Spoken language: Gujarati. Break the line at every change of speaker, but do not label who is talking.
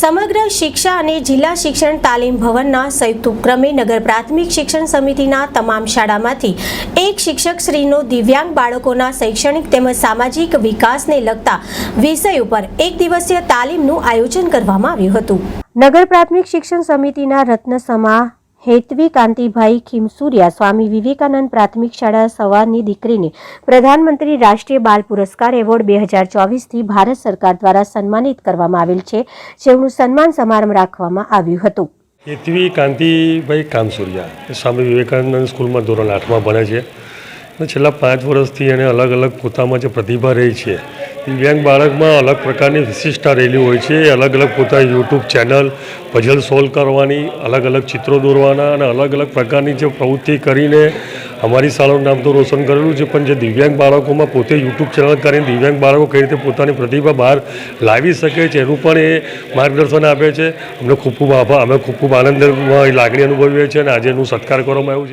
સમગ્ર શિક્ષા અને જિલ્લા શિક્ષણ તાલીમ ભવનના સંયુક્ત ઉપક્રમે નગર પ્રાથમિક શિક્ષણ સમિતિના તમામ શાળામાંથી એક શિક્ષક શ્રીનો દિવ્યાંગ બાળકોના શૈક્ષણિક તેમજ સામાજિક વિકાસને લગતા વિષય ઉપર એક દિવસીય તાલીમનું આયોજન કરવામાં આવ્યું હતું. નગર પ્રાથમિક શિક્ષણ સમિતિના રત્નસમા હેતવી કાંતિભાઈ ખીમસુરિયા સ્વામી વિવેકાનંદ પ્રાથમિક શાળા સવારની દીકરીને પ્રધાનમંત્રી રાષ્ટ્રીય બાળ પુરસ્કાર એવોર્ડ બે હજાર ચોવીસથી ભારત સરકાર દ્વારા સન્માનિત કરવામાં આવેલ છે જેનું સન્માન સમારંભ રાખવામાં આવ્યું હતું.
હેતવી કાંતિભાઈ કામસુરિયા સ્વામી વિવેકાનંદ સ્કૂલમાં ધોરણ આઠમાં ભણે છે. છેલ્લા પાંચ વર્ષથી એને અલગ અલગ પોતામાં જે પ્રતિભા રહી છે દિવ્યાંગ બાળકમાં અલગ પ્રકારની વિશિષ્ટતા રહેલી હોય છે. અલગ અલગ પોતાની યુટ્યુબ ચેનલ પઝલ સોલ્વ કરવાની, અલગ અલગ ચિત્રો દોરવાના અને અલગ અલગ પ્રકારની જે પ્રવૃત્તિ કરીને અમારી શાળાનું નામ તો રોશન કરેલું છે. પણ જે દિવ્યાંગ બાળકોમાં પોતે યુટ્યુબ ચેનલ કરીને દિવ્યાંગ બાળકો કઈ રીતે પોતાની પ્રતિભા બહાર લાવી શકે છે, એનું પણ એ માર્ગદર્શન આપે છે. અમને ખૂબ ખૂબ અમે ખૂબ ખૂબ આનંદ લાગણી અનુભવીએ છીએ અને આજે એનું સત્કાર કરવામાં આવ્યું છે.